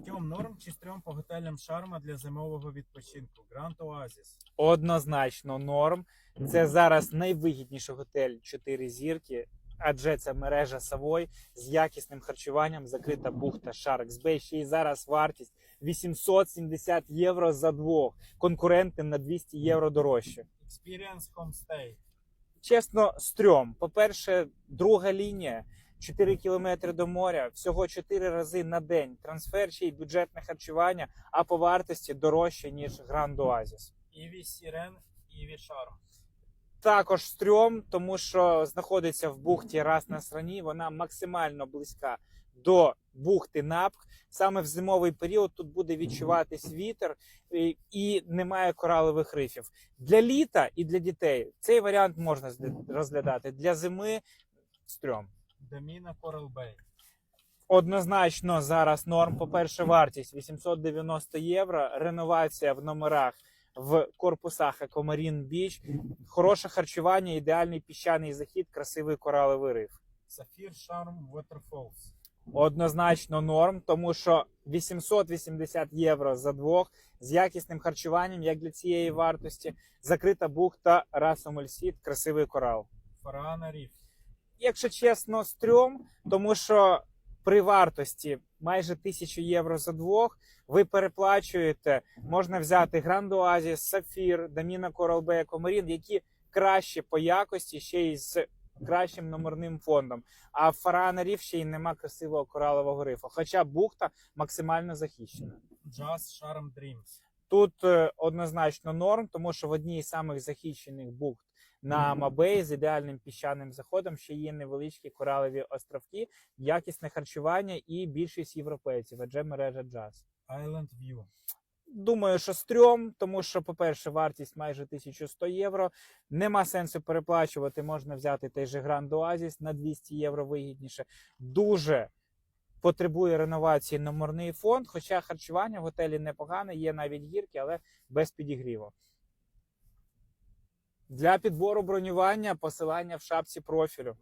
Артем, норм чи стрьом по готелям Шарма для зимового відпочинку? Гранд Оазіс. Однозначно норм. Це зараз найвигідніший готель 4 зірки, адже це мережа Савой з якісним харчуванням, закрита бухта Sharks Bay. Ще й зараз вартість 870 євро за двох. Конкуренти на 200 євро дорожче. Experience Homestay. Чесно, стрьом. По-перше, друга лінія. 4 кілометри до моря, всього 4 рази на день. Трансфер ще й бюджетне харчування, а по вартості дорожче, ніж Гранд Оазіс. Іві Сірен, Іві Шарм. Також стрьом, тому що знаходиться в бухті раз на страні. Вона максимально близька до бухти Напх. Саме в зимовий період тут буде відчуватись вітер і, і немає коралових рифів. Для літа і для дітей цей варіант можна розглядати. Для зими стрьом. Доміна Корал Бей. Однозначно зараз норм. По-перше, вартість 890 євро. Реновація в номерах в корпусах Екомарін Біч. Хороше харчування, ідеальний піщаний захід, красивий кораловий риф. Сафір Шарм Waterfalls. Однозначно норм, тому що 880 євро за двох з якісним харчуванням, як для цієї вартості, закрита бухта Расомельсіт, красивий корал. Фараана Ріф. Якщо чесно, стрьом, тому що при вартості майже 1000 євро за двох ви переплачуєте. Можна взяти Гранд Оазіс, Сафір, Даміна Корал Бей, Комарін, які краще по якості, ще й з кращим номерним фондом. А в Фарана Ріф ще й нема красивого коралового рифу. Хоча бухта максимально захищена. Джаз Шарм Дрімс. Тут е, однозначно норм, тому що в одній з самих захищених бухт на Мабей з ідеальним піщаним заходом ще є невеличкі коралові островки, якісне харчування і більшість європейців, адже мережа джаз. Island View. Думаю, що стрьом, тому що, по-перше, вартість майже 1100 євро. Нема сенсу переплачувати. Можна взяти той же Гранд Оазіс на 200 євро вигідніше. Дуже потребує реновації номерний фонд, хоча харчування в готелі непогане, є навіть гірки, але без підігріву. Для підбору бронювання посилання в шапці профілю.